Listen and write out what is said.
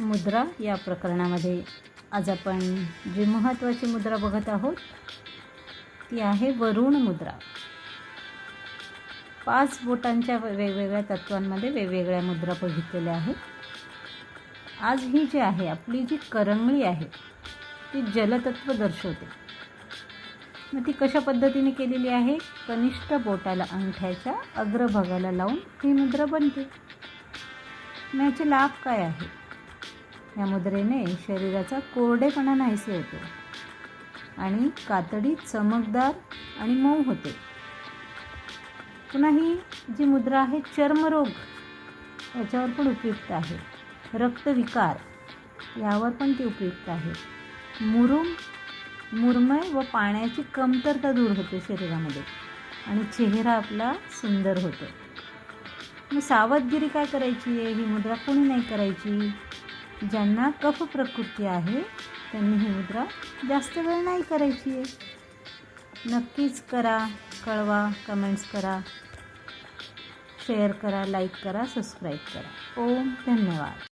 मुद्रा या प्रकरणामध्ये आज आपण जी महत्त्वाची मुद्रा बघत आहोत ती आहे वरुण मुद्रा. पाच बोटांच्या वेगवेगळ्या तत्वांमध्ये वेगवेगळ्या मुद्रा बघितलेल्या आहेत. आज ही जी आहे आपली जी करंगळी आहे ती जलतत्व दर्शवते. मग ती कशा पद्धतीने केलेली आहे? कनिष्ठ बोटाला अंगठ्याच्या अग्रभागाला लावून ही मुद्रा बनते. मग याचे लाभ काय आहे या मुद्रेने शरीराचा कोरडेपणा नाहीसे होतो आणि कातडी चमकदार आणि मऊ होते. पुन्हा ही जी मुद्रा आहे चर्मरोग याच्यावर पण उपयुक्त आहे. रक्तविकार यावर पण ती उपयुक्त आहे. मुरुम मुरमय व पाण्याची कमतरता दूर होते शरीरामध्ये आणि चेहरा आपला सुंदर होतो. मग सावधगिरी काय करायची? आहे ही मुद्रा कोणी नाही करायची? ज्यांना कफ प्रकृती आहे त्यांनी ही मुद्रा जास्त वेळ नाही करायची. आहे नक्कीच करा कळवा कमेंट्स करा. शेअर करा लाईक करा सबस्क्राईब करा. ओम धन्यवाद.